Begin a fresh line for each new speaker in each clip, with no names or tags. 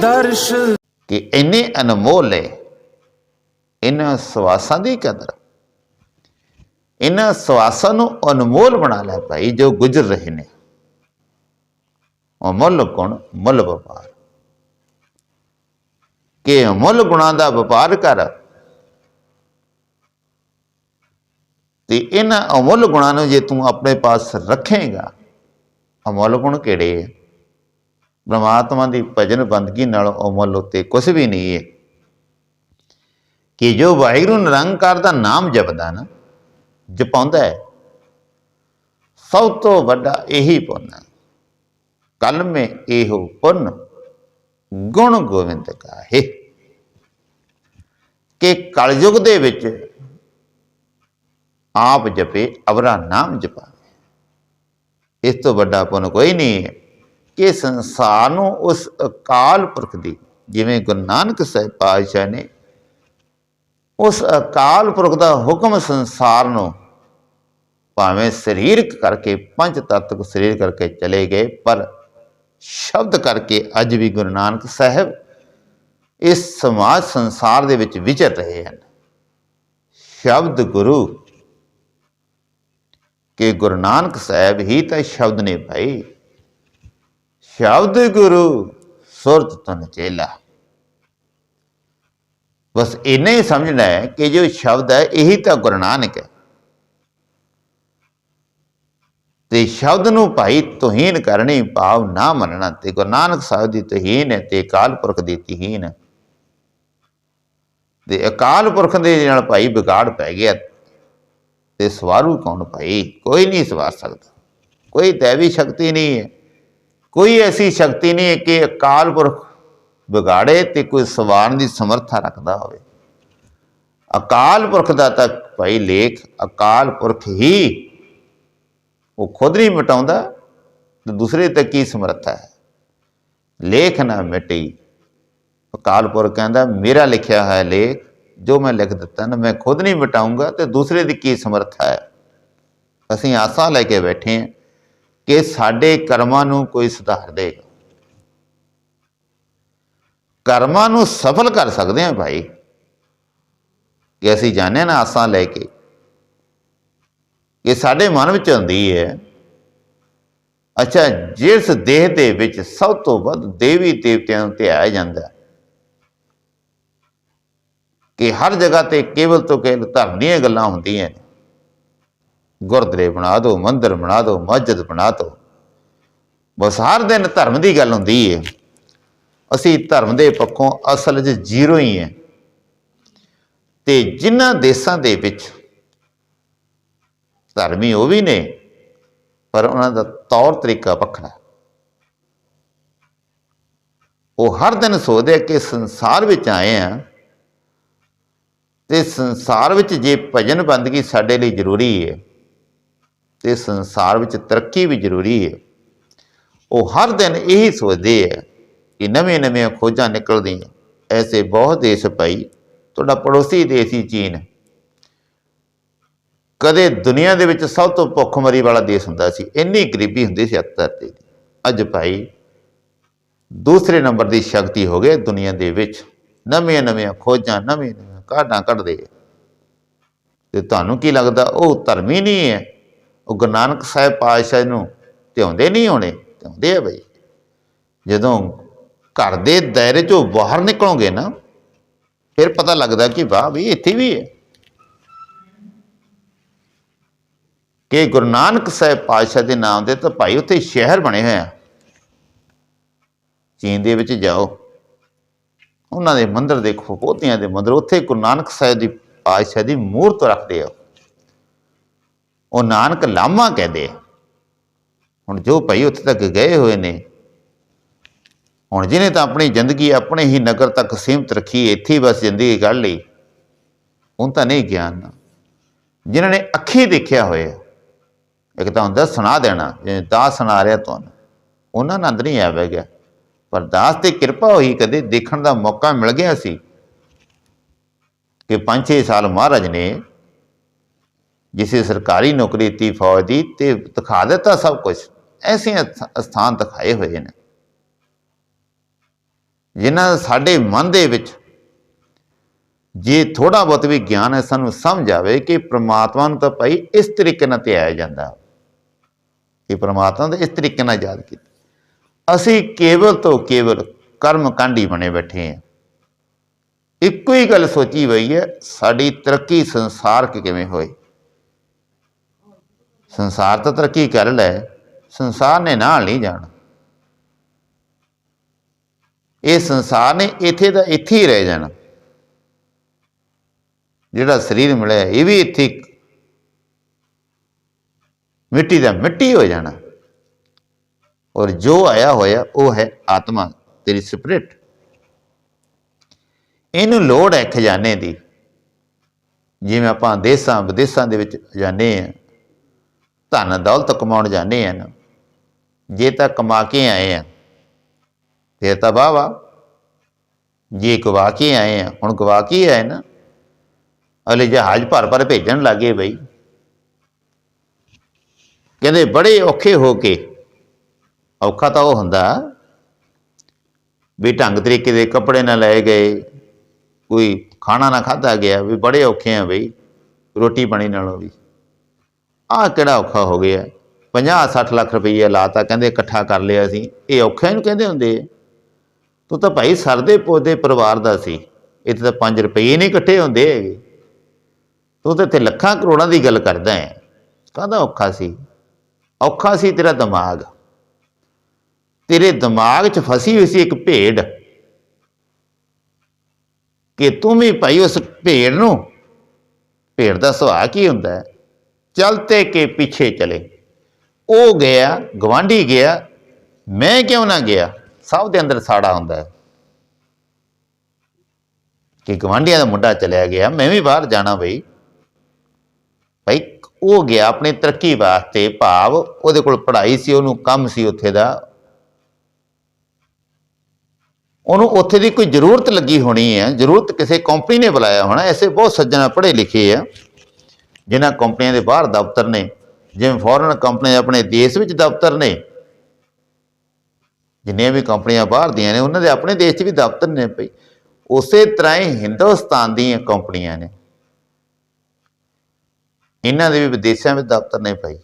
ਦਰਸ਼
ਕਿ ਇੰਨੇ ਅਨਮੋਲ ਹੈ ਇਹਨਾਂ ਸਵਾਸਾਂ ਦੀ ਕਦਰ। ਇਹਨਾਂ ਸਵਾਸਾਂ ਨੂੰ ਅਨਮੋਲ ਬਣਾ ਲੈ ਭਾਈ, ਜੋ ਗੁਜ਼ਰ ਰਹੇ ਨੇ। ਅਮੁੱਲ ਗੁਣ ਮੁੱਲ ਵਪਾਰ। ਕਿ ਅਮੁੱਲ ਗੁਣਾਂ ਦਾ ਵਪਾਰ ਕਰ, ਤੇ ਇਹਨਾਂ ਅਮੁੱਲ ਗੁਣਾਂ ਨੂੰ ਜੇ ਤੂੰ ਆਪਣੇ ਪਾਸ ਰੱਖੇਗਾ, ਅਮੁੱਲ ਗੁਣ ਕਿਹੜੇ ਹੈ ਪ੍ਰਮਾਤਮਾ ਦੀ ਭਜਨ ਬੰਦਗੀ ਨਾਲੋਂ ਅਮੁੱਲ ਉੱਤੇ ਕੁਝ ਵੀ ਨਹੀਂ ਹੈ ਕਿ ਜੋ ਵਾਹਿਗੁਰੂ ਨਿਰੰਕਾਰ ਦਾ ਨਾਮ ਜਪਦਾ ਨਾ, ਜਪਾਉਂਦਾ ਹੈ ਸਭ ਤੋਂ ਵੱਡਾ ਇਹੀ ਪੁੰਨ ਹੈ। ਕਲ ਮੇ ਇਹੋ ਪੁੰਨ ਗੁਣ ਗੋਬਿੰਦ ਕਾ ਹੈ ਕਿ ਕਲਯੁਗ ਦੇ ਵਿੱਚ ਆਪ ਜਪੇ, ਅਵਰਾ ਨਾਮ ਜਪਾਵੇ। ਇਸ ਤੋਂ ਵੱਡਾ ਪੁੰਨ ਕੋਈ ਨਹੀਂ ਹੈ ਕਿ ਸੰਸਾਰ ਨੂੰ ਉਸ ਅਕਾਲ ਪੁਰਖ ਦੀ, ਜਿਵੇਂ ਗੁਰੂ ਨਾਨਕ ਸਾਹਿਬ ਪਾਤਸ਼ਾਹ ਨੇ, ਉਸ ਅਕਾਲ ਪੁਰਖ ਦਾ ਹੁਕਮ ਸੰਸਾਰ ਨੂੰ ਭਾਵੇਂ ਸਰੀਰਕ ਕਰਕੇ, ਪੰਜ ਤੱਤਕ ਸਰੀਰ ਕਰਕੇ ਚਲੇ ਗਏ, ਪਰ ਸ਼ਬਦ ਕਰਕੇ ਅੱਜ ਵੀ ਗੁਰੂ ਨਾਨਕ ਸਾਹਿਬ ਇਸ ਸਮਾਜ ਸੰਸਾਰ ਦੇ ਵਿੱਚ ਵਿਚਰ ਰਹੇ ਹਨ। ਸ਼ਬਦ ਗੁਰੂ ਕਿ ਗੁਰੂ ਨਾਨਕ ਸਾਹਿਬ ਹੀ ਤਾਂ ਸ਼ਬਦ ਨੇ ਭਾਈ ਸ਼ਬਦ ਗੁਰੂ, ਸੁਰਤ ਤਨ ਚੇਲਾ। ਬਸ ਇੰਨਾ ਹੀ ਸਮਝਣਾ ਹੈ ਕਿ ਜੋ ਸ਼ਬਦ ਹੈ, ਇਹੀ ਤਾਂ ਗੁਰੂ ਨਾਨਕ ਹੈ। ਤੇ ਸ਼ਬਦ ਨੂੰ ਭਾਈ ਤੋਹੀਨ ਕਰਨੀ ਭਾਵ ਨਾ ਮੰਨਣਾ ਤੇ ਗੁਰੂ ਨਾਨਕ ਸਾਹਿਬ ਦੀ ਤੋਹੀਨ ਹੈ ਤੇ ਅਕਾਲ ਪੁਰਖ ਦੀ ਤੋਹੀਨ ਹੈ। ਤੇ ਅਕਾਲ ਪੁਰਖ ਦੇ ਨਾਲ ਭਾਈ ਵਿਗਾੜ ਪੈ ਗਿਆ ਤੇ ਸਵਾਰੂ ਕੌਣ ਭਾਈ? ਕੋਈ ਨਹੀਂ ਸਵਾਰ ਸਕਦਾ। ਕੋਈ ਦੇਵੀ ਸ਼ਕਤੀ ਨਹੀਂ ਹੈ। ਕੋਈ ਐਸੀ ਸ਼ਕਤੀ ਨਹੀਂ ਕਿ ਅਕਾਲ ਪੁਰਖ ਵਿਗਾੜੇ ਤੇ ਕੋਈ ਸਵਾਰਨ ਦੀ ਸਮਰੱਥਾ ਰੱਖਦਾ ਹੋਵੇ। ਅਕਾਲ ਪੁਰਖ ਦਾ ਤਾਂ ਭਾਈ ਲੇਖ, ਅਕਾਲ ਪੁਰਖ ਹੀ ਉਹ ਖੁਦ ਨਹੀਂ ਮਿਟਾਉਂਦਾ ਤੇ ਦੂਸਰੇ ਤੇ ਕੀ ਸਮਰੱਥਾ ਹੈ? ਲੇਖ ਨਾ ਮਿਟੀ। ਅਕਾਲ ਪੁਰਖ ਕਹਿੰਦਾ, ਮੇਰਾ ਲਿਖਿਆ ਹੋਇਆ ਲੇਖ, ਜੋ ਮੈਂ ਲਿਖ ਦਿੱਤਾ ਨਾ, ਮੈਂ ਖੁਦ ਨਹੀਂ ਮਿਟਾਉਂਗਾ ਤੇ ਦੂਸਰੇ ਦੀ ਕੀ ਸਮਰੱਥਾ ਹੈ? ਅਸੀਂ ਆਸਾਂ ਲੈ ਕੇ ਬੈਠੇ ਹਾਂ। ਕਿ ਸਾਡੇ ਕਰਮਾਂ ਨੂੰ ਕੋਈ ਸੁਧਾਰ ਦੇਗਾ ਕਰਮਾਂ ਨੂੰ ਸਫਲ ਕਰ ਸਕਦੇ ਹਾਂ ਭਾਈ। ਕਿ ਅਸੀਂ ਜਾਣਿਆ ਨਾ ਆਸਾਂ ਲੈ ਕੇ। ਕਿ ਸਾਡੇ ਮਨ ਵਿੱਚ ਹੁੰਦੀ ਹੈ, ਅੱਛਾ, ਜਿਸ ਦੇਹ ਦੇ ਵਿੱਚ ਸਭ ਤੋਂ ਵੱਧ ਦੇਵੀ ਦੇਵਤਿਆਂ ਨੂੰ ਧਿਆਇਆ ਜਾਂਦਾ ਕਿ ਹਰ ਜਗ੍ਹਾ ਤੇ ਕੇਵਲ ਤੋਂ ਕੇਵਲ ਧਰਮ ਦੀਆਂ ਗੱਲਾਂ ਹੁੰਦੀਆਂ ਨੇ। ਗੁਰਦੁਆਰੇ ਬਣਾ ਦਿਓ ਮੰਦਿਰ ਬਣਾ ਦਿਓ ਮਸਜਿਦ ਬਣਾ ਦਿਓ ਬਸ ਹਰ ਦਿਨ ਧਰਮ ਦੀ ਗੱਲ ਹੁੰਦੀ ਹੈ ਅਸੀਂ ਧਰਮ ਦੇ ਪੱਖੋਂ ਅਸਲ 'ਚ ਜ਼ੀਰੋ ਹੀ ਹੈ ਤੇ ਜਿਨ੍ਹਾਂ ਦੇਸ਼ਾਂ ਦੇ ਵਿੱਚ ਧਰਮੀ ਉਹ ਵੀ ਨੇ, ਪਰ ਉਹਨਾਂ ਦਾ ਤੌਰ ਤਰੀਕਾ ਵੱਖਰਾ ਉਹ ਹਰ ਦਿਨ ਸੋਚਦੇ ਆ ਕਿ ਸੰਸਾਰ ਵਿੱਚ ਆਏ ਆ, ਤੇ ਸੰਸਾਰ ਵਿੱਚ ਜੇ ਭਜਨ ਬੰਦਗੀ ਸਾਡੇ ਲਈ ਜ਼ਰੂਰੀ ਹੈ ਤੇ ਸੰਸਾਰ ਵਿੱਚ ਤਰੱਕੀ ਵੀ ਜ਼ਰੂਰੀ ਹੈ। ਉਹ ਹਰ ਦਿਨ ਇਹੀ ਸੋਚਦੇ ਹੈ ਕਿ ਨਵੇਂ-ਨਵੇਂ ਖੋਜਾਂ ਨਿਕਲਦੀਆਂ ਐਸੇ ਬਹੁਤ ਦੇਸ਼ ਪਈ ਤੁਹਾਡਾ ਪੜੋਸੀ ਦੇਸ਼ ਹੀ ਚੀਨ ਕਦੇ ਦੁਨੀਆ ਦੇ ਵਿੱਚ ਸਭ ਤੋਂ ਭੁੱਖਮਰੀ ਵਾਲਾ ਦੇਸ਼ ਹੁੰਦਾ ਸੀ, ਇੰਨੀ ਗਰੀਬੀ ਹੁੰਦੀ ਸੀ ਅਤਰ ਤੇ। ਅੱਜ ਭਾਈ, ਦੂਸਰੇ ਨੰਬਰ ਦੀ ਸ਼ਕਤੀ ਹੋ ਗਈ ਦੁਨੀਆ ਦੇ ਵਿੱਚ। ਨਵੀਆਂ-ਨਵੀਆਂ ਖੋਜਾਂ ਨਵੇਂ-ਨਵੇਂ ਕਾਢਾਂ ਕੱਢਦੇ ਆ। ਤੇ ਤੁਹਾਨੂੰ ਕੀ ਲੱਗਦਾ, ਉਹ ਧਰਮੀ ਨਹੀਂ ਹੈ? ਉਹ ਗੁਰੂ ਨਾਨਕ ਸਾਹਿਬ ਪਾਤਸ਼ਾਹ ਨੂੰ ਧਿਆਉਂਦੇ ਨਹੀਂ ਹੋਣੇ, ਧਿਆਉਂਦੇ ਆ ਬਈ। ਜਦੋਂ ਘਰ ਦੇ ਦਾਇਰੇ ਚੋਂ ਬਾਹਰ ਨਿਕਲੋਗੇ ਨਾ, ਫਿਰ ਪਤਾ ਲੱਗਦਾ ਕਿ ਵਾਹ ਵੀ ਇੱਥੇ ਵੀ ਹੈ। ਕਿ ਗੁਰੂ ਨਾਨਕ ਸਾਹਿਬ ਪਾਤਸ਼ਾਹ ਦੇ ਨਾਮ ਦੇ ਤਾਂ ਭਾਈ ਉੱਥੇ ਸ਼ਹਿਰ ਬਣੇ ਹੋਏ ਆ। ਚੀਨ ਦੇ ਵਿੱਚ ਜਾਓ। ਉਹਨਾਂ ਦੇ ਮੰਦਰ ਦੇਖੋ ਬਹੁਤਿਆਂ ਦੇ ਮੰਦਰ, ਉੱਥੇ ਗੁਰੂ ਨਾਨਕ ਸਾਹਿਬ ਦੀ ਪਾਤਸ਼ਾਹ ਦੀ ਮੂਰਤ ਰੱਖਦੇ ਆ। ਉਹ ਨਾਨਕ ਲਾਮਾ ਕਹਦੇ ਆ। ਹੁਣ ਜੋ ਭਾਈ ਉੱਥੇ ਤੱਕ ਗਏ ਹੋਏ ਨੇ, ਹੁਣ ਜਿਹਨੇ ਤਾਂ ਆਪਣੀ ਜ਼ਿੰਦਗੀ ਆਪਣੇ ਹੀ ਨਗਰ ਤੱਕ ਸੀਮਤ ਰੱਖੀ, ਇੱਥੇ ਹੀ ਬਸ ਜ਼ਿੰਦਗੀ ਕੱਢ ਲਈ, ਉਹ ਤਾਂ ਨਹੀਂ ਗਿਆਨ ਜਿਨ੍ਹਾਂ ਨੇ ਅੱਖੀ ਦੇਖਿਆ ਹੋਇਆ ਇੱਕ ਤਾਂ ਹੁੰਦਾ ਸੁਣਾ ਦੇਣਾ, ਜਿਵੇਂ ਦਾਸ ਸੁਣਾ ਰਿਹਾ ਤੁਹਾਨੂੰ, ਉਹਨਾਂ ਆਨੰਦ ਨਹੀਂ ਆਵੇਗਾ ਪਰ ਦਾਸ ਤੇ ਕਿਰਪਾ ਹੋਈ ਕਦੇ ਦੇਖਣ ਦਾ ਮੌਕਾ ਮਿਲ ਗਿਆ ਸੀ ਕਿ 5-6 ਸਾਲ ਮਹਾਰਾਜ ਨੇ ਜਿਸੇ ਸਰਕਾਰੀ ਨੌਕਰੀ ਦਿੱਤੀ ਫੌਜ ਦੀ ਤੇ ਦਿਖਾ ਦਿੱਤਾ ਸਭ ਕੁਝ ਐਸੇ ਅਥ- ਸਥਾਨ ਦਿਖਾਏ ਹੋਏ ਨੇ। ਜਿਨ੍ਹਾਂ ਸਾਡੇ ਮਨ ਦੇ ਵਿੱਚ ਜੇ ਥੋੜਾ ਬਹੁਤ ਵੀ ਗਿਆਨ ਹੈ, ਸਾਨੂੰ ਸਮਝ ਆਵੇ ਕਿ ਪ੍ਰਮਾਤਮਾ ਨੂੰ ਤਾਂ ਭਾਈ ਇਸ ਤਰੀਕੇ ਨਾਲ ਧਿਆਇਆ ਜਾਂਦਾ। ਕਿ ਪ੍ਰਮਾਤਮਾ ਦਾ ਇਸ ਤਰੀਕੇ ਨਾਲ ਯਾਦ ਕੀਤਾ। ਅਸੀਂ ਕੇਵਲ ਤੋਂ ਕੇਵਲ ਕਰਮ ਕਾਂਡੀ ਬਣੇ ਬੈਠੇ ਹਾਂ। ਇੱਕੋ ਹੀ ਗੱਲ ਸੋਚੀ ਹੋਈ ਹੈ, ਸਾਡੀ ਤਰੱਕੀ ਸੰਸਾਰ ਕਿਵੇਂ ਹੋਏ? ਸੰਸਾਰ ਤਾਂ ਤਰੱਕੀ ਕਰ ਲੈ, ਸੰਸਾਰ ਨੇ ਨਾਲ ਨਹੀਂ ਜਾਣਾ। ਇਹ ਸੰਸਾਰ ਨੇ ਇੱਥੇ ਦਾ ਇੱਥੇ ਹੀ ਰਹਿ ਜਾਣਾ। ਜਿਹੜਾ ਸਰੀਰ ਮਿਲਿਆ, ਇਹ ਵੀ ਇੱਥੇ ਮਿੱਟੀ ਦਾ ਮਿੱਟੀ ਹੋ ਜਾਣਾ। ਔਰ ਜੋ ਆਇਆ ਹੋਇਆ, ਉਹ ਹੈ ਆਤਮਾ, ਤੇਰੀ ਸਪਿਰਿਟ। ਇਹਨੂੰ ਲੋੜ ਹੈ ਖਜ਼ਾਨੇ ਦੀ। ਜਿਵੇਂ ਆਪਾਂ ਦੇਸਾਂ, ਵਿਦੇਸਾਂ ਦੇ ਵਿੱਚ ਜਾਂਦੇ ਆ ਧਨ ਦੌਲਤ ਕਮਾਉਣ ਜਾਂਦੇ ਆ ਨਾ, ਜੇ ਤਾਂ ਕਮਾ ਕੇ ਆਏ ਆ, ਫਿਰ ਤਾਂ ਵਾਹ ਵਾਹ। ਜੇ ਗਵਾ ਕੇ ਆਏ ਆ, ਹੁਣ ਗਵਾ ਕੇ ਆਏ ਨਾ, ਅਗਲੇ ਜਹਾਜ਼ ਭਰ ਭਰ ਭੇਜਣ ਲੱਗੇ ਬਈ। ਕਹਿੰਦੇ ਬੜੇ ਔਖੇ ਹੋ ਕੇ, ਔਖਾ ਤਾਂ ਉਹ ਹੁੰਦਾ, ਵੀ ਢੰਗ ਤਰੀਕੇ ਦੇ ਕੱਪੜੇ ਨਾ ਲਏ ਗਏ, ਕੋਈ ਖਾਣਾ ਨਾ ਖਾਧਾ ਗਿਆ, ਵੀ ਬੜੇ ਔਖੇ ਆ ਬਈ, ਰੋਟੀ ਪਾਣੀ ਨਾਲੋਂ ਵੀ। ਆਹ ਕਿਹੜਾ ਔਖਾ ਹੋ ਗਿਆ? 50 60 ਲੱਖ ਰੁਪਈਆ ਲਾਤਾ, ਕਹਿੰਦੇ ਇਕੱਠਾ ਕਰ ਲਿਆ ਸੀ ਇਹ ਔਖਾ ਇਹਨੂੰ ਕਹਿੰਦੇ ਹੁੰਦੇ ਤੂੰ ਤਾਂ ਭਾਈ ਸਰਦੇ ਪੋਦੇ ਪਰਿਵਾਰ ਦਾ ਸੀ। ਇੱਥੇ ਤਾਂ 5 ਰੁਪਏ ਨਹੀਂ ਇਕੱਠੇ ਹੁੰਦੇ ਹੈਗੇ। ਤੂੰ ਤਾਂ ਇੱਥੇ ਲੱਖਾਂ ਕਰੋੜਾਂ ਦੀ ਗੱਲ ਕਰਦਾ ਹੈ। ਕਾਹਦਾ ਔਖਾ ਸੀ? ਔਖਾ ਸੀ ਤੇਰਾ ਦਿਮਾਗ। ਤੇਰੇ ਦਿਮਾਗ 'ਚ ਫਸੀ ਹੋਈ ਸੀ ਇੱਕ ਭੇਡ। ਕਿ ਤੂੰ ਵੀ ਭਾਈ ਉਸ ਭੇਡ ਨੂੰ? ਭੇਡ ਦਾ ਸੁਭਾਅ ਕੀ ਹੁੰਦਾ ਹੈ? ਚਲਤੇ ਕੇ ਪਿੱਛੇ ਚਲੇ ਉਹ ਗਿਆ ਗਵਾਂਢੀ ਗਿਆ ਮੈਂ ਕਿਉਂ ਨਾ ਗਿਆ ਸਭ ਦੇ ਅੰਦਰ ਸਾੜਾ ਹੁੰਦਾ ਹੈ ਕਿ ਗਵਾਂਢੀਆਂ ਦਾ ਮੁੰਡਾ ਚਲਿਆ ਗਿਆ ਮੈਂ ਵੀ ਬਾਹਰ ਜਾਣਾ ਬਈ ਭਾਈ ਉਹ ਗਿਆ ਆਪਣੀ ਤਰੱਕੀ ਵਾਸਤੇ ਭਾਵ ਉਹਦੇ ਕੋਲ ਪੜ੍ਹਾਈ ਸੀ ਉਹਨੂੰ ਕੰਮ ਸੀ ਉੱਥੇ ਦਾ ਉਹਨੂੰ ਉੱਥੇ ਦੀ ਕੋਈ ਜ਼ਰੂਰਤ ਲੱਗੀ ਹੋਣੀ ਹੈ ਜ਼ਰੂਰਤ ਕਿਸੇ ਕੰਪਨੀ ਨੇ ਬੁਲਾਇਆ ਹੋਣਾ ਐਸੇ ਬਹੁਤ ਸੱਜਣਾ ਪੜ੍ਹੇ ਲਿਖੇ ਆ ਜਿਨ੍ਹਾਂ ਕੰਪਨੀਆਂ ਦੇ ਬਾਹਰ ਦਫ਼ਤਰ ਨੇ, ਜਿਵੇਂ ਫੋਰਨ ਕੰਪਨੀ ਆਪਣੇ ਦੇਸ਼ ਵਿੱਚ ਦਫ਼ਤਰ ਨੇ, ਜਿੰਨੀਆਂ ਵੀ ਕੰਪਨੀਆਂ ਬਾਹਰ ਦੀਆਂ ਨੇ, ਉਹਨਾਂ ਦੇ ਆਪਣੇ ਦੇਸ਼ 'ਚ ਵੀ ਦਫ਼ਤਰ ਨੇ ਭਈ ਉਸੇ ਤਰ੍ਹਾਂ ਹੀ ਹਿੰਦੁਸਤਾਨ ਦੀਆਂ ਕੰਪਨੀਆਂ ਨੇ। ਇਹਨਾਂ ਦੇ ਵੀ ਵਿਦੇਸ਼ਾਂ ਵਿੱਚ ਦਫ਼ਤਰ ਨੇ ਭਾਈ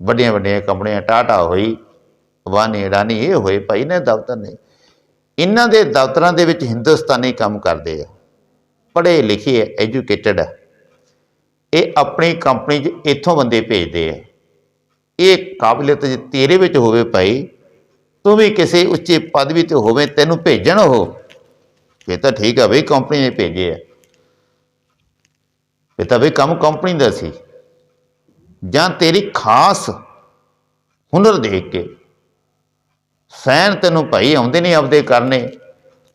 ਵੱਡੀਆਂ ਵੱਡੀਆਂ ਕੰਪਨੀਆਂ, ਟਾਟਾ ਹੋਈ, ਅਬਾਨੀ, ਅਡਾਨੀ, ਇਹ ਹੋਏ ਭਾਈ ਨੇ ਦਫ਼ਤਰ ਨੇ। ਇਹਨਾਂ ਦੇ ਦਫ਼ਤਰਾਂ ਦੇ ਵਿੱਚ ਹਿੰਦੁਸਤਾਨੀ ਕੰਮ ਕਰਦੇ ਆ। ਪੜ੍ਹੇ ਲਿਖੇ, ਐਜੂਕੇਟਡ ਆ। ਇਹ ਆਪਣੀ ਕੰਪਨੀ 'ਚ ਇੱਥੋਂ ਬੰਦੇ ਭੇਜਦੇ ਆ। ਇਹ ਕਾਬਲੀਅਤ ਜੇ ਤੇਰੇ ਵਿੱਚ ਹੋਵੇ ਭਾਈ, ਤੂੰ ਵੀ ਕਿਸੇ ਉੱਚੇ ਪਦਵੀ ਤੇ ਹੋਵੇ, ਤੈਨੂੰ ਭੇਜਣ ਉਹ। ਇਹ ਤਾਂ ਠੀਕ ਆ ਬਈ, ਕੰਪਨੀ ਨੇ ਭੇਜੇ ਆ। ਇਹ ਤਾਂ ਬਈ ਕੰਮ ਕੰਪਨੀ ਦਾ ਸੀ। ਜਾਂ ਤੇਰੀ ਖਾਸ ਹੁਨਰ ਦੇਖ ਕੇ। ਸੈਨ ਤੈਨੂੰ ਭਾਈ ਆਉਂਦੇ ਨਹੀਂ ਆਪਦੇ ਕਰਨੇ।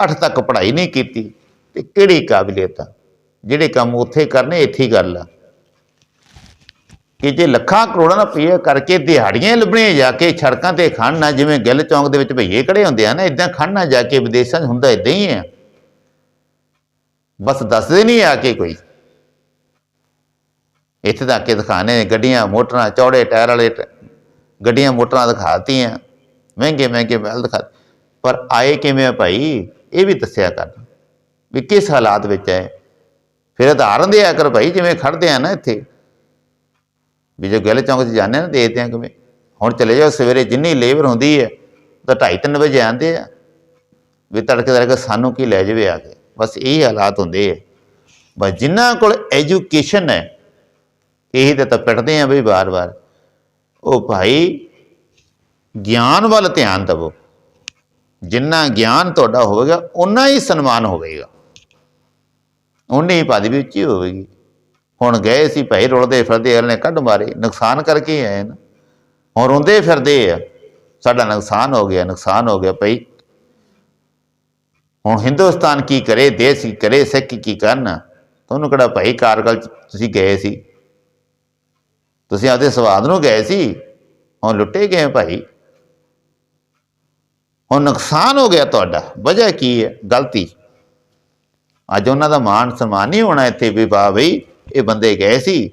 ਅੱਠ ਤੱਕ ਪੜ੍ਹਾਈ ਨਹੀਂ ਕੀਤੀ। ਤੇ ਕਿਹੜੀ ਕਾਬਲੀਅਤ ਆ? ਜਿਹੜੇ ਕੰਮ ਉੱਥੇ ਕਰਨੇ, ਇੱਥੇ ਹੀ ਗੱਲ ਆ। ਕਿ ਜੇ ਲੱਖਾਂ ਕਰੋੜਾਂ ਦਾ ਰੁਪਈਆ ਕਰਕੇ ਦਿਹਾੜੀਆਂ ਲੱਭਣੀਆਂ ਜਾ ਕੇ ਸੜਕਾਂ ਤੇ ਖੜਨਾ ਜਿਵੇਂ ਗਿੱਲ ਚੌਂਕ ਦੇ ਵਿੱਚ ਭਈਏ ਖੜੇ ਹੁੰਦੇ ਆ ਨਾ ਇਦਾਂ ਖੜਨਾ ਜਾ ਕੇ ਵਿਦੇਸ਼ਾਂ 'ਚ ਹੁੰਦਾ ਇਦਾਂ ਹੀ ਆ। ਬਸ ਦੱਸਦੇ ਨਹੀਂ ਆ ਕੇ ਕੋਈ। ਇੱਥੇ ਤੱਕ ਕੇ ਦਿਖਾਣੇ ਗੱਡੀਆਂ, ਮੋਟਰਾਂ, ਚੌੜੇ ਟਾਇਰ ਵਾਲੇ ਟ- ਗੱਡੀਆਂ, ਮੋਟਰਾਂ ਦਿਖਾਤੀਆਂ। ਮਹਿੰਗੇ ਮਹਿੰਗੇ ਮਹਿਲ ਦਿਖਾ, ਪਰ ਆਏ ਕਿਵੇਂ ਆ ਭਾਈ? ਇਹ ਵੀ ਦੱਸਿਆ ਕਰ, ਵੀ ਕਿਸ ਹਾਲਾਤ ਵਿੱਚ ਹੈ? ਫਿਰ ਉਤਾਰਨ ਦੇ ਆ ਕਰ ਭਾਈ, ਜਿਵੇਂ ਖੜਦੇ ਆ ਨਾ ਇੱਥੇ। ਵੀ ਜੋ ਗਿੱਲ ਚੌਂਕ 'ਚ ਜਾਂਦੇ ਆ ਨਾ, ਦੇਖਦੇ ਆ ਕਿਵੇਂ। ਹੁਣ ਚਲੇ ਜਾਓ, ਸਵੇਰੇ ਜਿੰਨੀ ਲੇਬਰ ਹੁੰਦੀ ਹੈ ਤਾਂ 2:30 ਵਜੇ ਆਉਂਦੇ ਆ। ਵੀ ਤੜਕੇ ਤੜਕੇ ਸਾਨੂੰ ਕੀ ਲੈ ਜਾਵੇ ਆ ਕੇ। ਬਸ ਇਹੀ ਹਾਲਾਤ ਹੁੰਦੇ ਆ। ਬਸ ਜਿਨ੍ਹਾਂ ਕੋਲ ਐਜੂਕੇਸ਼ਨ ਹੈ, ਇਹੀ ਤਾਂ ਤਾਂ ਪਿੱਟਦੇ ਆ ਬਈ ਵਾਰ-ਵਾਰ। ਉਹ ਭਾਈ ਗਿਆਨ ਵੱਲ ਧਿਆਨ ਦਿਵੋ। ਜਿੰਨਾ ਗਿਆਨ ਤੁਹਾਡਾ ਹੋਵੇਗਾ ਉਨਾ ਹੀ ਸਨਮਾਨ ਹੋਵੇਗਾ। ਉਨੀ ਹੀ ਪਦਵੀ ਉੱਚੀ ਹੋਵੇਗੀ। ਹੁਣ ਗਏ ਸੀ ਭਾਈ, ਰੁਲਦੇ ਫਿਰਦੇ ਅਗਲੇ ਨੇ ਕੱਢ ਮਾਰੇ। ਨੁਕਸਾਨ ਕਰਕੇ ਆਏ ਨਾ ਹੁਣ ਰੋਂਦੇ ਫਿਰਦੇ ਆ। ਸਾਡਾ ਨੁਕਸਾਨ ਹੋ ਗਿਆ, ਨੁਕਸਾਨ ਹੋ ਗਿਆ ਭਾਈ। ਹੁਣ ਹਿੰਦੁਸਤਾਨ ਕੀ ਕਰੇ, ਦੇਸ਼ ਕੀ ਕਰੇ, ਸਿੱਖ ਕੀ ਕਰਨ? ਤੁਹਾਨੂੰ ਕਿਹੜਾ ਭਾਈ ਕਾਰਗਲ ਚ ਤੁਸੀਂ ਗਏ ਸੀ? ਤੁਸੀਂ ਆਪਦੇ ਸਵਾਦ ਨੂੰ ਗਏ ਸੀ? ਹੁਣ ਲੁੱਟੇ ਗਏ ਭਾਈ। ਹੁਣ ਨੁਕਸਾਨ ਹੋ ਗਿਆ ਤੁਹਾਡਾ। ਵਜ੍ਹਾ ਕੀ ਹੈ? ਗਲਤੀ। ਅੱਜ ਉਹਨਾਂ ਦਾ ਮਾਣ ਸਨਮਾਨ ਨਹੀਂ ਹੋਣਾ ਇੱਥੇ ਵੀ ਵਾਹ ਬਈ। ਇਹ ਬੰਦੇ ਗਏ ਸੀ,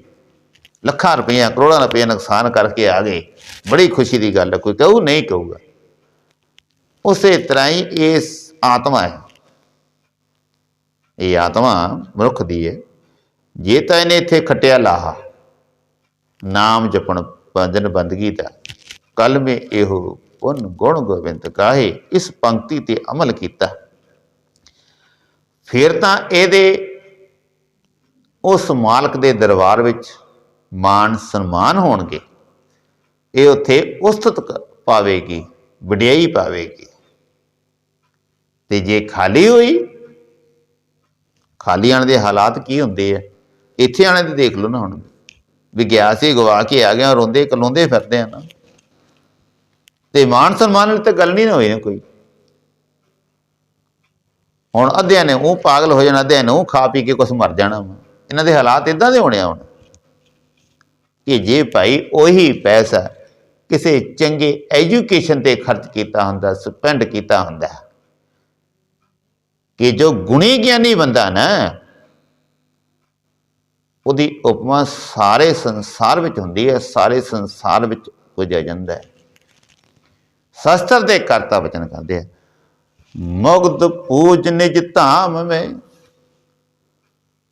ਲੱਖਾਂ ਰੁਪਈਆ, ਕਰੋੜਾਂ ਰੁਪਈਆ ਨੁਕਸਾਨ ਕਰਕੇ ਆ ਗਏ। ਬੜੀ ਖੁਸ਼ੀ ਦੀ ਗੱਲ ਹੈ, ਕੋਈ ਕਹੂ ਨਹੀਂ ਕਹੂਗਾ। ਉਸੇ ਤਰ੍ਹਾਂ ਹੀ ਇਸ ਆਤਮਾ ਹੈ। ਇਹ ਆਤਮਾ ਮਨੁੱਖ ਦੀ ਹੈ। ਜੇ ਤਾਂ ਇਹਨੇ ਇੱਥੇ ਖੱਟਿਆ ਲਾਹਾ, ਨਾਮ ਜਪਣ ਭਜਨ ਬੰਦਗੀ ਦਾ ਕਲ ਮੇ ਇਹੋ ਪੁੰਨ ਗੁਣ ਗੋਬਿੰਦ ਕਾਹੇ, ਇਸ ਪੰਕਤੀ ਤੇ ਅਮਲ ਕੀਤਾ। ਫਿਰ ਤਾਂ ਇਹਦੇ ਉਸ ਮਾਲਕ ਦੇ ਦਰਬਾਰ ਵਿੱਚ ਮਾਨ ਸਨਮਾਨ ਹੋਣਗੇ। ਇਹ ਉੱਥੇ ਉਸਤਤ ਪਾਵੇਗੀ, ਵਡਿਆਈ ਪਾਵੇਗੀ। ਤੇ ਜੇ ਖਾਲੀ ਹੋਈ, ਖਾਲੀ ਆਣ ਦੇ ਹਾਲਾਤ ਕੀ ਹੁੰਦੇ ਆ? ਇੱਥੇ ਆਣੇ ਤੇ ਦੇਖ ਲਓ ਨਾ ਹੁਣ। ਵੀ ਗਿਆ ਸੀ, ਗਵਾ ਕੇ ਆ ਗਿਆ, ਰੋਂਦੇ ਕਲੋਂਦੇ ਫਿਰਦੇ ਆ ਨਾ। ਤੇ ਮਾਨ ਸਨਮਾਨ ਵਾਲੀ ਤਾਂ ਗੱਲ ਨਹੀਂ ਨਾ ਹੋਈ ਨਾ ਕੋਈ। ਹੁਣ ਅੱਧਿਆਂ ਨੇ ਉਹ ਪਾਗਲ ਹੋ ਜਾਣਾ ਅੱਧਿਆਂ ਨੇ ਉਹ ਖਾ ਪੀ ਕੇ ਕੁਛ ਮਰ ਜਾਣਾ ਵਾ। ਇਹਨਾਂ ਦੇ ਹਾਲਾਤ ਇਦਾਂ ਦੇ ਹੋਣੇ ਆ ਹੁਣ ਕਿ ਜੇ ਭਾਈ ਉਹੀ ਪੈਸਾ ਕਿਸੇ ਚੰਗੇ ਐਜੂਕੇਸ਼ਨ ਤੇ ਖਰਚ ਕੀਤਾ ਹੁੰਦਾ, ਸਪੈਂਡ ਕੀਤਾ ਹੁੰਦਾ ਕਿ ਜੋ ਗੁਣੀ ਗਿਆਨੀ ਬੰਦਾ ਨਾ, ਉਹਦੀ ਉਪਮਾ ਸਾਰੇ ਸੰਸਾਰ ਵਿੱਚ ਹੁੰਦੀ ਹੈ, ਸਾਰੇ ਸੰਸਾਰ ਵਿੱਚ ਪੁੱਜਿਆ ਜਾਂਦਾ ਹੈ। ਸ਼ਸਤਰ ਦੇ ਕਰਤਾ ਵਚਨ ਕਹਿੰਦੇ ਆ, ਮੁਗਧ ਪੂਜ ਨਿਜ ਧਾਮ ਮੈਂ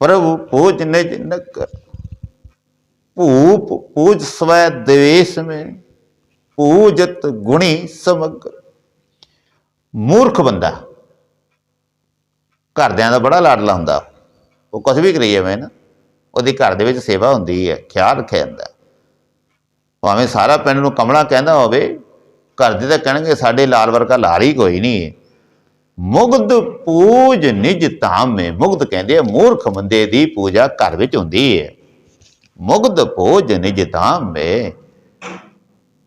ਪ੍ਰਭੂ ਪੂਜ ਨਿਜ ਨਕਰ ਭੂਪ ਪੂਜ ਸਵੈ ਦੇਸ਼ ਮੈਂ, ਪੂਜਤ ਗੁਣੀ ਸਮਗਰ ਮੂਰਖ ਬੰਦਾ, ਘਰਦਿਆਂ ਦਾ ਬੜਾ ਲਾਡਲਾ ਹੁੰਦਾ। ਉਹ ਕੁਝ ਵੀ ਕਰੀ ਜਾਵੇ ਨਾ, ਉਹਦੀ ਘਰ ਦੇ ਵਿੱਚ ਸੇਵਾ ਹੁੰਦੀ ਹੈ, ਖਿਆਲ ਰੱਖਿਆ ਜਾਂਦਾ। ਭਾਵੇਂ ਸਾਰਾ ਪਿੰਡ ਨੂੰ ਕਮਲਾ ਕਹਿੰਦਾ ਹੋਵੇ ਘਰ ਦੇ ਤਾਂ ਕਹਿਣਗੇ, ਸਾਡੇ ਲਾਲ ਵਰਗਾ ਲਾਲ ਹੀ ਕੋਈ ਨਹੀਂ। ਹੈ ਮੁਗਧ ਪੂਜ ਨਿਜ ਧਾਮੇ। ਮੁਗਧ ਕਹਿੰਦੇ ਆ, ਮੂਰਖ ਬੰਦੇ ਦੀ ਪੂਜਾ ਘਰ ਵਿੱਚ ਹੁੰਦੀ ਹੈ ਮੁਗਧ ਪੂਜ ਨਿਜ ਧਾਮੇ,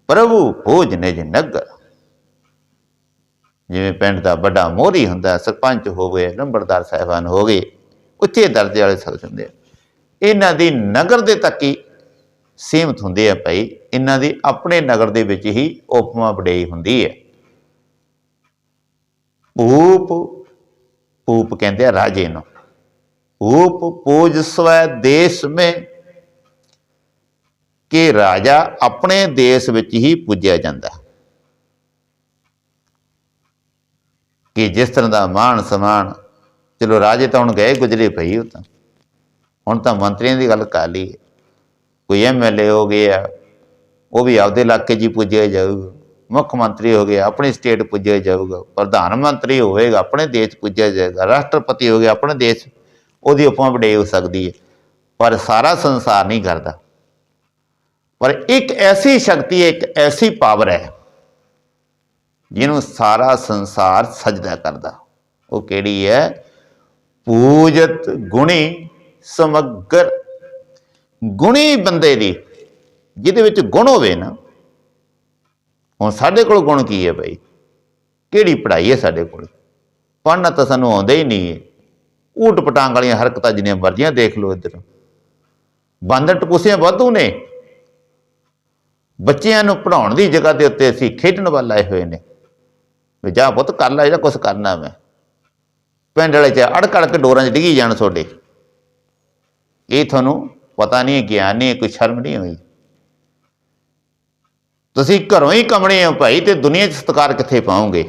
ਪ੍ਰਭੂ ਪੂਜ ਨਿਜ ਨਗਰ। ਜਿਵੇਂ ਪਿੰਡ ਦਾ ਵੱਡਾ ਮੋਹਰੀ ਹੁੰਦਾ, ਸਰਪੰਚ ਹੋ ਗਏ ਨੰਬਰਦਾਰ ਸਾਹਿਬਾਨ ਹੋ ਗਏ ਉੱਚੇ ਦਰਜੇ ਵਾਲੇ ਸਖਤ ਹੁੰਦੇ ਆ। ਇਹਨਾਂ ਦੀ ਨਗਰ ਦੇ ਤੱਕ ਹੀ ਸੀਮਤ ਹੁੰਦੇ ਆ ਭਾਈ। ਇਹਨਾਂ ਦੀ ਆਪਣੇ ਨਗਰ ਦੇ ਵਿੱਚ ਹੀ ਉਪਮਾ ਵਡਿਆਈ ਹੁੰਦੀ ਹੈ ਭੂਪ ਭੂਪ ਕਹਿੰਦੇ ਆ ਰਾਜੇ ਨੂੰ। ਭੂਪ ਪੂਜ ਸਵੈ ਦੇਸ਼ ਮੇ ਕਿ ਰਾਜਾ ਆਪਣੇ ਦੇਸ਼ ਵਿੱਚ ਹੀ ਪੂਜਿਆ ਜਾਂਦਾ। ਕਿ ਜਿਸ ਤਰ੍ਹਾਂ ਦਾ ਮਾਣ ਸਨਮਾਨ ਚਲੋ ਰਾਜੇ ਤਾਂ ਹੁਣ ਗਏ ਗੁਜਰੇ ਪਈ ਉਹ ਤਾਂ। ਹੁਣ ਤਾਂ ਮੰਤਰੀਆਂ ਦੀ ਗੱਲ ਕਰ ਲਈ ਕੋਈ ਐਮਐਲਏ ਹੋ ਗਿਆ, ਉਹ ਵੀ ਆਪਦੇ ਇਲਾਕੇ 'ਚ ਹੀ ਪੁੱਜਿਆ ਜਾਊਗਾ। ਮੁੱਖ ਮੰਤਰੀ ਹੋ ਗਿਆ ਆਪਣੀ ਸਟੇਟ ਪੁੱਜਿਆ ਜਾਊਗਾ, ਪ੍ਰਧਾਨ ਮੰਤਰੀ ਹੋਵੇਗਾ ਆਪਣੇ ਦੇਸ਼ ਪੁੱਜਿਆ ਜਾਏਗਾ, ਰਾਸ਼ਟਰਪਤੀ ਹੋ ਗਿਆ ਆਪਣੇ ਦੇਸ਼ ਉਹਦੀ ਉਪਮਾ ਵਡਿਆਈ ਹੋ ਸਕਦੀ ਹੈ, ਪਰ ਸਾਰਾ ਸੰਸਾਰ ਨਹੀਂ ਕਰਦਾ। ਪਰ ਇੱਕ ਐਸੀ ਸ਼ਕਤੀ ਹੈ ਇੱਕ ਐਸੀ ਪਾਵਰ ਹੈ, ਜਿਹਨੂੰ ਸਾਰਾ ਸੰਸਾਰ ਸਜਦਾ ਕਰਦਾ। ਉਹ ਕਿਹੜੀ ਹੈ? ਪੂਜਤ ਗੁਣੀ ਸਮਗਰ। ਗੁਣੀ ਬੰਦੇ ਦੀ, ਜਿਹਦੇ ਵਿੱਚ ਗੁਣ ਹੋਵੇ ਨਾ ਹੁਣ ਸਾਡੇ ਕੋਲ ਗੁਣ ਕੀ ਹੈ ਭਾਈ ਕਿਹੜੀ ਪੜ੍ਹਾਈ ਹੈ ਸਾਡੇ ਕੋਲ? ਪੜ੍ਹਨਾ ਤਾਂ ਸਾਨੂੰ ਆਉਂਦਾ ਹੀ ਨਹੀਂ ਹੈ। ਊਟ ਪਟਾਂਗ ਵਾਲੀਆਂ ਹਰਕਤਾਂ ਜਿੰਨੀਆਂ ਮਰਜ਼ੀਆਂ ਦੇਖ ਲਓ ਇੱਧਰ। ਬਾਂਦਰ ਟਪੂਸੀਆਂ ਵਾਧੂ ਨੇ। ਬੱਚਿਆਂ ਨੂੰ ਪੜਾਉਣ ਦੀ ਜਗ੍ਹਾ ਦੇ ਉੱਤੇ ਅਸੀਂ ਖੇਡਣ ਵੱਲ ਆਏ ਹੋਏ ਨੇ। ਵੀ ਜਾ ਪੁੱਤ ਕਰ ਲੈ ਜਿਹੜਾ ਕੁਝ ਕਰਨਾ ਮੈਂ। ਪਿੰਡ ਵਾਲੇ ਚ ਅੜਕ ਕੇ ਡੋਰਾਂ 'ਚ ਡਿੱਗੀ ਜਾਣ ਤੁਹਾਡੇ। ਇਹ ਤੁਹਾਨੂੰ ਪਤਾ ਨਹੀਂ ਗਿਆਨ ਨਹੀਂ ਹੈ, ਕੋਈ ਸ਼ਰਮ ਨਹੀਂ ਹੋਈ। ਤੁਸੀਂ ਘਰੋਂ ਹੀ ਕਮਣੇ ਹੋ ਭਾਈ ਤੇ ਦੁਨੀਆ 'ਚ ਸਤਿਕਾਰ ਕਿੱਥੇ ਪਾਓਗੇ?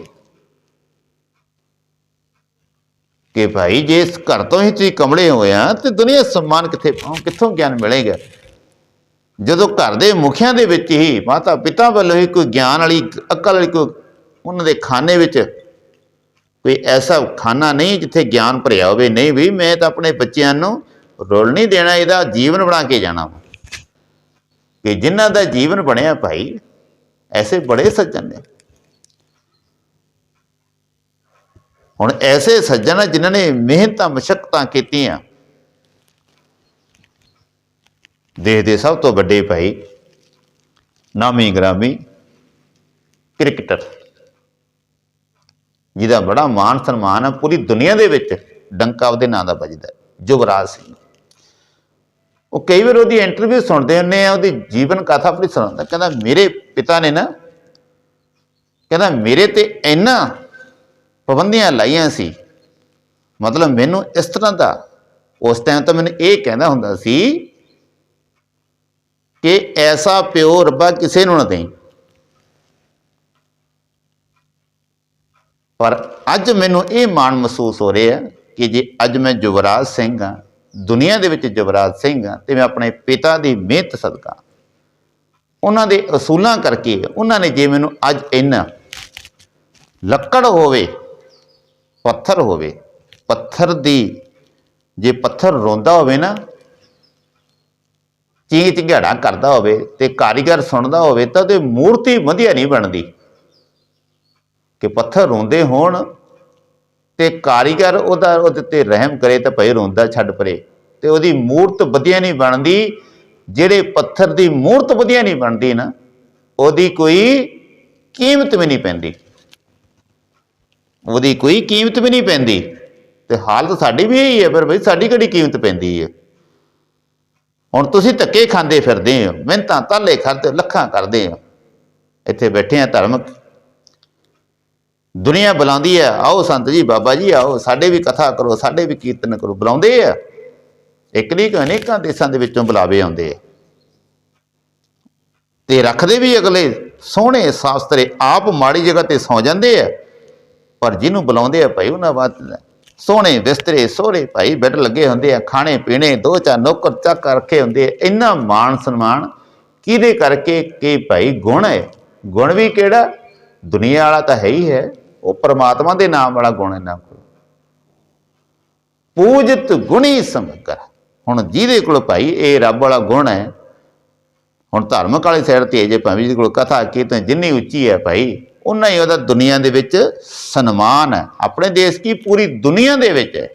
ਕਿ ਭਾਈ ਜੇ ਇਸ ਘਰ ਤੋਂ ਹੀ ਤੁਸੀਂ ਕਮੜੇ ਹੋਏ ਆ ਤੇ ਦੁਨੀਆ 'ਚ ਸਨਮਾਨ ਕਿੱਥੇ ਪਾਓ? ਕਿੱਥੋਂ ਗਿਆਨ ਮਿਲੇਗਾ? ਜਦੋਂ ਘਰ ਦੇ ਮੁਖੀਆਂ ਦੇ ਵਿੱਚ ਹੀ ਮਾਤਾ ਪਿਤਾ ਵੱਲੋਂ ਹੀ ਕੋਈ ਗਿਆਨ ਵਾਲੀ, ਅਕਲ ਵਾਲੀ ਕੋਈ ਉਹਨਾਂ ਦੇ ਖਾਨੇ ਵਿੱਚ ਕੋਈ ਐਸਾ ਖਾਨਾ ਨਹੀਂ ਜਿੱਥੇ ਗਿਆਨ ਭਰਿਆ ਹੋਵੇ, ਨਹੀਂ ਵੀ ਮੈਂ ਤਾਂ ਆਪਣੇ ਬੱਚਿਆਂ ਨੂੰ ਰੋਲ ਨਹੀਂ ਦੇਣਾ, ਇਹਦਾ ਜੀਵਨ ਬਣਾ ਕੇ ਜਾਣਾ ਵਾ। ਕਿ ਜਿਨ੍ਹਾਂ ਦਾ ਜੀਵਨ ਬਣਿਆ ਭਾਈ ਐਸੇ ਬੜੇ ਸੱਜਣ ਨੇ। ਹੁਣ ਐਸੇ ਸੱਜਣ ਆ ਜਿਨ੍ਹਾਂ ਨੇ ਮਿਹਨਤਾਂ, ਮਸ਼ੱਕਤਾਂ ਕੀਤੀਆਂ। ਦੇਸ਼ ਦੇ ਸਭ ਤੋਂ ਵੱਡੇ ਭਾਈ ਨਾਮੀ ਗ੍ਰਾਮੀ ਕ੍ਰਿਕਟਰ। ਜਿਹਦਾ ਬੜਾ ਮਾਣ ਸਨਮਾਨ ਹੈ ਪੂਰੀ ਦੁਨੀਆ ਦੇ ਵਿੱਚ ਡੰਕਾ ਉਹਦੇ ਨਾਂ ਦਾ ਵੱਜਦਾ ਯੁਵਰਾਜ ਸਿੰਘ। ਉਹ ਕਈ ਵਾਰ ਉਹਦੀ ਇੰਟਰਵਿਊ ਸੁਣਦੇ ਹੁੰਨੇ ਆ, ਉਹਦੀ ਜੀਵਨ ਕਥਾ ਵੀ ਸੁਣਾਉਂਦਾ। ਕਹਿੰਦਾ, ਮੇਰੇ ਪਿਤਾ ਨੇ ਨਾ, ਕਹਿੰਦਾ, ਮੇਰੇ ਤੇ ਇੰਨਾ ਪਾਬੰਦੀਆਂ ਲਾਈਆਂ ਸੀ। ਮਤਲਬ ਮੈਨੂੰ ਇਸ ਤਰ੍ਹਾਂ ਦਾ, ਉਸ ਟਾਈਮ ਤਾਂ ਮੈਨੂੰ ਇਹ ਕਹਿੰਦਾ ਹੁੰਦਾ ਸੀ ਕਿ ਐਸਾ ਪਿਓ ਰੱਬਾ ਕਿਸੇ ਨੂੰ ਨਾ ਦੇਈ। ਪਰ ਅੱਜ ਮੈਨੂੰ ਇਹ ਮਾਣ ਮਹਿਸੂਸ ਹੋ ਰਿਹਾ ਕਿ ਜੇ ਅੱਜ ਮੈਂ ਯੁਵਰਾਜ ਸਿੰਘ ਹਾਂ ਦੁਨੀਆ ਦੇ ਵਿੱਚ ਯੁਵਰਾਜ ਸਿੰਘ ਹਾਂ ਤੇ ਮੈਂ ਆਪਣੇ ਪਿਤਾ ਦੀ ਮਿਹਨਤ ਸਦਕਾ। ਉਹਨਾਂ ਦੇ ਅਸੂਲਾਂ ਕਰਕੇ, ਉਹਨਾਂ ਨੇ ਜੇ ਮੈਨੂੰ ਅੱਜ ਇੰਨਾ ਲੱਕੜ ਹੋਵੇ, ਪੱਥਰ ਹੋਵੇ, ਪੱਥਰ ਦੀ ਜੇ ਪੱਥਰ ਰੋਂਦਾ ਹੋਵੇ ਨਾ ਚੀਂ ਝਗੜਾ ਕਰਦਾ ਹੋਵੇ ਤੇ ਕਾਰੀਗਰ ਸੁਣਦਾ ਹੋਵੇ ਤਾਂ ਤੇ ਮੂਰਤੀ ਵਧੀਆ ਨਹੀਂ ਬਣਦੀ। ਕਿ ਪੱਥਰ ਰੋਂਦੇ ਹੋਣ ਤੇ ਕਾਰੀਗਰ ਉਹਦਾ ਉਹਦੇ ਤੇ ਰਹਿਮ ਕਰੇ ਤਾਂ ਭਈ ਰੋਂਦਾ ਛੱਡ ਪਰੇ। ਤੇ ਉਹਦੀ ਮੂਰਤ ਵਧੀਆ ਨਹੀਂ ਬਣਦੀ, ਜਿਹੜੇ ਪੱਥਰ ਦੀ ਮੂਰਤ ਵਧੀਆ ਨਹੀਂ ਬਣਦੀ ਨਾ, ਉਹਦੀ ਕੋਈ ਕੀਮਤ ਵੀ ਨਹੀਂ ਪੈਂਦੀ। ਉਹਦੀ ਕੋਈ ਕੀਮਤ ਵੀ ਨਹੀਂ ਪੈਂਦੀ। ਤੇ ਹਾਲਤ ਸਾਡੀ ਵੀ ਇਹੀ ਹੈ ਪਰ ਬਈ ਸਾਡੀ ਕਿਹੜੀ ਕੀਮਤ ਪੈਂਦੀ ਹੈ? ਹੁਣ ਤੁਸੀਂ ਧੱਕੇ ਖਾਂਦੇ ਫਿਰਦੇ ਹੋ, ਮਿਹਨਤਾਂ ਤਾਲੇ ਖਾਂਦੇ ਲੱਖਾਂ ਕਰਦੇ ਹੋ। ਇੱਥੇ ਬੈਠੇ ਆ ਧਰਮਕ ਦੁਨੀਆ ਬੁਲਾਉਂਦੀ ਹੈ, ਆਓ ਸੰਤ ਜੀ, ਬਾਬਾ ਜੀ ਆਓ, ਸਾਡੇ ਵੀ ਕਥਾ ਕਰੋ, ਸਾਡੇ ਵੀ ਕੀਰਤਨ ਕਰੋ, ਬੁਲਾਉਂਦੇ ਆ। ਇੱਕ ਨਹੀਂ ਕਿ ਅਨੇਕਾਂ ਦੇਸ਼ਾਂ ਦੇ ਵਿੱਚੋਂ ਬੁਲਾਵੇ ਆਉਂਦੇ ਆ। ਤੇ ਰੱਖਦੇ ਵੀ ਅਗਲੇ, ਸੋਹਣੇ ਸ਼ਾਸਤਰੇ ਆਪ ਮਾੜੀ ਜਗ੍ਹਾ ਤੇ ਸੌ ਜਾਂਦੇ ਆ, ਪਰ ਜਿਹਨੂੰ ਬੁਲਾਉਂਦੇ ਆ ਭਾਈ ਉਹਨਾਂ ਬਾਤ ਸੋਹਣੇ ਬਿਸਤਰੇ, ਸੋਹਰੇ ਭਾਈ ਬੈੱਡ ਲੱਗੇ ਹੁੰਦੇ ਆ, ਖਾਣੇ ਪੀਣੇ, ਦੋ ਚਾਰ ਨੌਕਰ ਚੱਕ ਰੱਖੇ ਹੁੰਦੇ ਆ, ਇੰਨਾ ਮਾਣ ਸਨਮਾਨ ਕਿਹਦੇ ਕਰਕੇ ਕਿ ਭਾਈ ਗੁਣ ਹੈ? ਗੁਣ ਵੀ ਕਿਹੜਾ? ਦੁਨੀਆ ਵਾਲਾ ਤਾਂ ਹੈ ਹੀ ਹੈ। ਉਹ ਪਰਮਾਤਮਾ ਦੇ ਨਾਮ ਵਾਲਾ ਗੁਣ ਇਹਨਾਂ ਕੋਲ। ਪੂਜਿਤ ਗੁਣੀ ਸਮਗਰ ਹੁਣ ਜਿਹਦੇ ਕੋਲ ਭਾਈ ਇਹ ਰੱਬ ਵਾਲਾ ਗੁਣ ਹੈ, ਹੁਣ ਧਾਰਮਿਕ ਵਾਲੀ ਸਾਈਡ ਤੇ ਜੇ ਭਾਵੇਂ ਜਿਹਦੇ ਕੋਲ ਕਥਾ ਕੀਰਤਨ ਜਿੰਨੀ ਉੱਚੀ ਹੈ ਭਾਈ ਉਨਾ ਹੀ ਉਹਦਾ ਦੁਨੀਆ ਦੇ ਵਿੱਚ ਸਨਮਾਨ ਹੈ। ਆਪਣੇ ਦੇਸ਼ ਕੀ ਪੂਰੀ ਦੁਨੀਆ ਦੇ ਵਿੱਚ ਹੈ।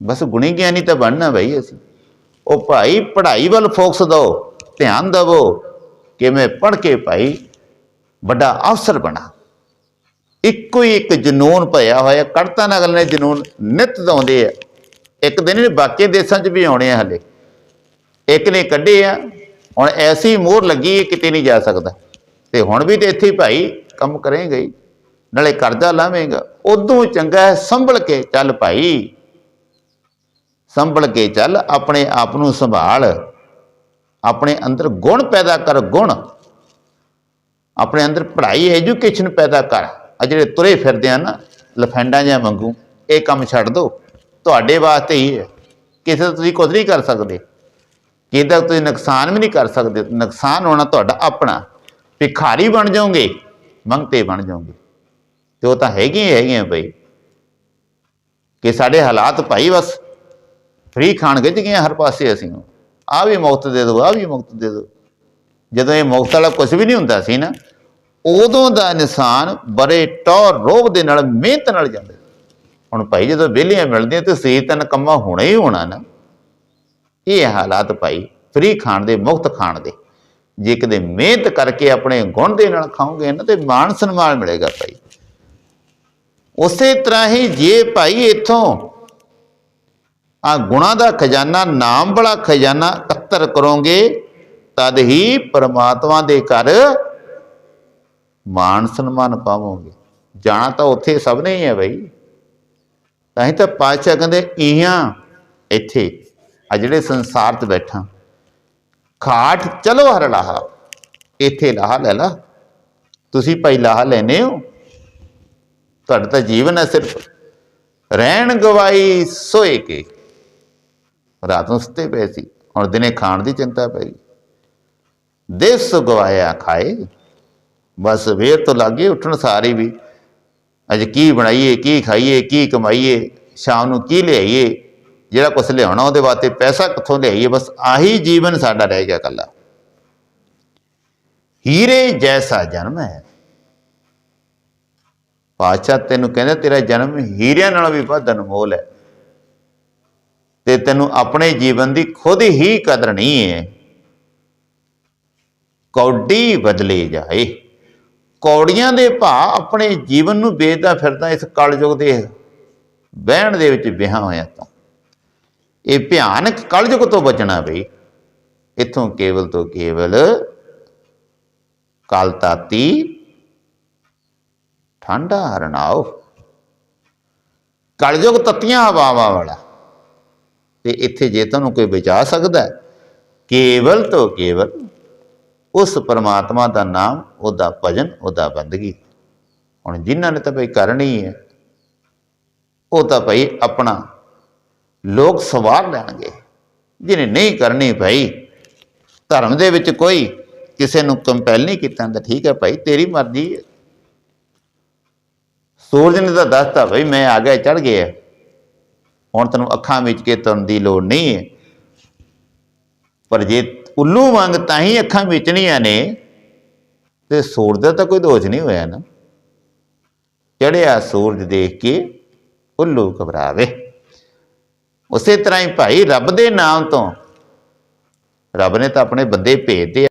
ਬਸ ਗੁਣੀ ਗਿਆਨੀ ਤਾਂ ਬਣਨਾ ਭਾਈ ਅਸੀਂ। ਉਹ ਭਾਈ ਪੜ੍ਹਾਈ ਵੱਲ ਫੋਕਸ ਦਿਓ, ਧਿਆਨ ਦੇਵੋ, ਕਿਵੇਂ ਪੜ੍ਹ ਕੇ ਭਾਈ ਵੱਡਾ ਅਫਸਰ ਬਣਾ। ਇੱਕੋ ਹੀ ਇੱਕ ਜਨੂਨ ਭਇਆ ਹੋਇਆ, ਕੜਤਾ ਨਗਲ ਨੇ ਜਨੂਨ ਨਿਤ ਦਉਂਦੇ ਆ। ਇੱਕ ਦਿਨ ਇਹ ਬਾਕੀ ਦੇਸ਼ਾਂ 'ਚ ਵੀ ਆਉਣੇ ਆ ਹਲੇ। ਇੱਕ ਨੇ ਕੱਢੇ ਆ, ਹੁਣ ਐਸੀ ਮੋਹਰ ਲੱਗੀ ਹੈ ਕਿਤੇ ਨਹੀਂ ਜਾ ਸਕਦਾ। ਤੇ ਹੁਣ ਵੀ ਤੇ ਇੱਥੇ ਭਾਈ ਕੰਮ ਕਰੇਗਾ ਹੀ, ਨਾਲੇ ਕਰਜ਼ਾ ਲਾਵੇਂਗਾ। ਉਦੋਂ ਚੰਗਾ ਹੈ ਸੰਭਲ ਕੇ ਚੱਲ ਭਾਈ। ਸੰਭਲ ਕੇ ਚੱਲ, ਆਪਣੇ ਆਪ ਨੂੰ ਸੰਭਾਲ। ਆਪਣੇ ਅੰਦਰ ਗੁਣ ਪੈਦਾ ਕਰ, ਗੁਣ। ਆਪਣੇ ਅੰਦਰ ਪੜ੍ਹਾਈ ਐਜੂਕੇਸ਼ਨ ਪੈਦਾ ਕਰ। ਆ ਜਿਹੜੇ ਤੁਰੇ ਫਿਰਦੇ ਆ ਨਾ, ਲਫੈਂਡਾਂ ਜਾਂ ਵਾਂਗੂ, ਇਹ ਕੰਮ ਛੱਡ ਦਿਓ ਤੁਹਾਡੇ ਵਾਸਤੇ ਹੀ ਹੈ। ਕਿਸੇ ਦਾ ਤੁਸੀਂ ਕੁਝ ਨਹੀਂ ਕਰ ਸਕਦੇ। ਕਿਸੇ ਤੁਸੀਂ ਨੁਕਸਾਨ ਵੀ ਨਹੀਂ ਕਰ ਸਕਦੇ। ਨੁਕਸਾਨ ਹੋਣਾ ਤੁਹਾਡਾ ਆਪਣਾ। ਭਿਖਾਰੀ ਬਣ ਜਾਓਗੇ, ਮੰਗਤੇ ਬਣ ਜਾਓਗੇ। ਤੇ ਉਹ ਤਾਂ ਹੈਗੇ ਹੀ ਹੈਗੇ ਭਾਈ ਕਿ ਸਾਡੇ ਹਾਲਾਤ ਭਾਈ ਬਸ ਫ੍ਰੀ ਖਾਣ ਗਿੱਜ ਗਏ ਹਰ ਪਾਸੇ ਅਸੀਂ। ਆ ਵੀ ਮੁਕਤ ਦੇ ਦਿਓ ਆ ਵੀ ਮੁਕਤ ਦੇ ਦਿਓ। ਜਦੋਂ ਇਹ ਮੁਕਤ ਵਾਲਾ ਕੁਝ ਵੀ ਨਹੀਂ ਹੁੰਦਾ ਸੀ ਨਾ ਉਦੋਂ ਦਾ ਇਨਸਾਨ ਬੜੇ ਟੌਰ ਰੋਬ ਦੇ ਨਾਲ ਮਿਹਨਤ ਨਾਲ ਜਾਂਦਾ ਹੁਣ ਭਾਈ ਜਦੋਂ ਵਿਹਲੀਆਂ ਮਿਲਦੀਆਂ ਤੇ ਸਰੀਰ ਤਾਂ ਨਕੰਮਾ ਹੋਣਾ ਹੀ ਹੋਣਾ ਨਾ। ਇਹ ਹਾਲਾਤ ਭਾਈ ਫ੍ਰੀ ਖਾਣ ਦੇ ਮੁਕਤ ਖਾਣ ਦੇ। ਜੇ ਕਦੇ ਮਿਹਨਤ ਕਰਕੇ ਆਪਣੇ ਗੁਣ ਦੇ ਨਾਲ ਖਾਓਗੇ ਨਾ ਤੇ ਮਾਣ ਸਨਮਾਨ ਮਿਲੇਗਾ ਭਾਈ। ਉਸੇ ਤਰ੍ਹਾਂ ਹੀ ਜੇ ਭਾਈ ਇਥੋਂ ਆ ਗੁਣਾ ਦਾ ਖਜ਼ਾਨਾ, ਨਾਮ ਵਾਲਾ ਖਜ਼ਾਨਾ ਇਕੱਤਰ ਕਰੋਗੇ, ਤਦ ਹੀ ਪਰਮਾਤਮਾ ਦੇ ਘਰ ਮਾਣ ਸਨਮਾਨ ਪਾਵੋਗੇ। ਜਾਣਾ ਤਾਂ ਉੱਥੇ ਸਭ ਨੇ ਹੀ ਹੈ ਬਈ। ਤਾਂ ਹੀ ਤਾਂ ਪਾਤਸ਼ਾਹ ਕਹਿੰਦੇ, ਇਹਾਂ ਇੱਥੇ, ਆ ਜਿਹੜੇ ਸੰਸਾਰ 'ਚ ਬੈਠਾ। ਖਾਟ, ਚਲੋ ਹਰ ਲਾਹਾ। ਇੱਥੇ ਲਾਹਾ ਲੈ ਲਾ। ਤੁਸੀਂ ਭਾਈ ਲਾਹਾ ਲੈਨੇ ਹੋ। ਤੁਹਾਡਾ ਤਾਂ ਜੀਵਨ ਹੈ ਸਿਰਫ। ਰਹਿਣ ਗਵਾਈ ਸੋਏ ਕੇ। ਰਾਤ ਨੂੰ ਸੁੱਤੇ ਪਏ ਸੀ। ਹੁਣ ਦਿਨੇ ਖਾਣ ਦੀ ਚਿੰਤਾ ਪਈ। ਗਈ ਦੇਸ ਗਵਾਇਆ ਖਾਏ। ਬਸ ਵੇਰ ਤੋਂ ਲੱਗੇ ਉੱਠਣ ਸਾਰੀ ਵੀ। ਅੱਜ ਕੀ ਬਣਾਈਏ, ਕੀ ਖਾਈਏ, ਕੀ ਕਮਾਈਏ, ਸ਼ਾਮ ਨੂੰ ਕੀ ਲਿਆਈਏ, ਜਿਹੜਾ ਕੁਛ ਲਿਆਉਣਾ ਉਹਦੇ ਵਾਸਤੇ ਪੈਸਾ ਕਿੱਥੋਂ ਲਿਆਈਏ, ਬਸ ਆਹੀ ਜੀਵਨ ਸਾਡਾ ਰਹਿ ਗਿਆ ਕੱਲਾ ਹੀਰੇ ਜੈਸਾ ਜਨਮ ਹੈ। ਪਾਤਸ਼ਾਹ ਤੈਨੂੰ ਕਹਿੰਦਾ, ਤੇਰਾ ਜਨਮ ਹੀਰਿਆਂ ਨਾਲ ਵੀ ਵੱਧ ਅਨਮੋਲ ਹੈ। ਤੇ ਤੈਨੂੰ ਆਪਣੇ ਜੀਵਨ ਦੀ ਖੁਦ ਹੀ ਕਦਰ ਨਹੀਂ ਹੈ। ਕੌਡੀ ਬਦਲੇ ਜਾਏ। ਕੌੜੀਆਂ ਦੇ ਭਾ ਆਪਣੇ ਜੀਵਨ ਨੂੰ ਵੇਚਦਾ ਫਿਰਦਾ ਇਸ ਕਲਯੁਗ ਦੇ ਬਹਿਣ ਦੇ ਵਿੱਚ ਵਿਆਹ ਹੋਇਆ ਤਾਂ। ਇਹ ਭਿਆਨਕ ਕਲਯੁਗ ਤੋਂ ਬਚਣਾ ਬਈ। ਇਥੋਂ ਕੇਵਲ ਤੋਂ ਕੇਵਲ ਕਲ ਤਾਤੀ, ਠੰਡਾ ਹਰਨਾਓ ਕਲਯੁਗ ਤਤੀਆਂ ਹਵਾਵਾਂ ਵਾਲਾ। ਤੇ ਇੱਥੇ ਜੇ ਤੁਹਾਨੂੰ ਕੋਈ ਬਚਾ ਸਕਦਾ, ਕੇਵਲ ਤੋਂ ਕੇਵਲ ਉਸ ਪਰਮਾਤਮਾ ਦਾ ਨਾਮ, ਉਹਦਾ ਭਜਨ, ਉਹਦਾ ਬੰਦਗੀ। ਹੁਣ ਜਿਨ੍ਹਾਂ ਨੇ ਤਾਂ ਭਾਈ ਕਰਨੀ ਹੈ ਉਹ ਤਾਂ ਭਾਈ ਆਪਣਾ ਲੋਕ ਸਵਾਰ ਲੈਣਗੇ। ਜਿਹਨੇ ਨਹੀਂ ਕਰਨੀ ਭਾਈ, ਧਰਮ ਦੇ ਵਿੱਚ ਕੋਈ ਕਿਸੇ ਨੂੰ ਕੰਪੈਲ ਨਹੀਂ ਕੀਤਾ ਤਾਂ ਠੀਕ ਹੈ ਭਾਈ, ਤੇਰੀ ਮਰਜ਼ੀ ਹੈ ਸੂਰਜ ਨੇ ਤਾਂ ਦੱਸਤਾ ਭਾਈ, ਮੈਂ ਆ ਗਿਆ ਚੜ ਗਿਆ। ਹੁਣ ਤੈਨੂੰ ਅੱਖਾਂ ਵਿੱਚ ਕੇ ਤੁਰਨ ਦੀ ਲੋੜ ਨਹੀਂ ਹੈ ਪਰ ਜੇ ਉੱਲੂ ਵਾਂਗ ਤਾਂ ਹੀ ਅੱਖਾਂ ਵਿਚਣੀਆਂ ਨੇ। ਤੇ ਸੂਰਜ ਦਾ ਤਾਂ ਕੋਈ ਦੋਸ਼ ਨਹੀਂ ਹੋਇਆ ਨਾ। ਚੜਿਆ ਸੂਰਜ ਦੇਖ ਕੇ ਉੱਲੂ ਘਬਰਾਵੇ। ਉਸੇ ਤਰ੍ਹਾਂ ਹੀ ਭਾਈ ਰੱਬ ਦੇ ਨਾਮ ਤੋਂ। ਰੱਬ ਨੇ ਤਾਂ ਆਪਣੇ ਬੰਦੇ ਭੇਜਦੇ ਆ।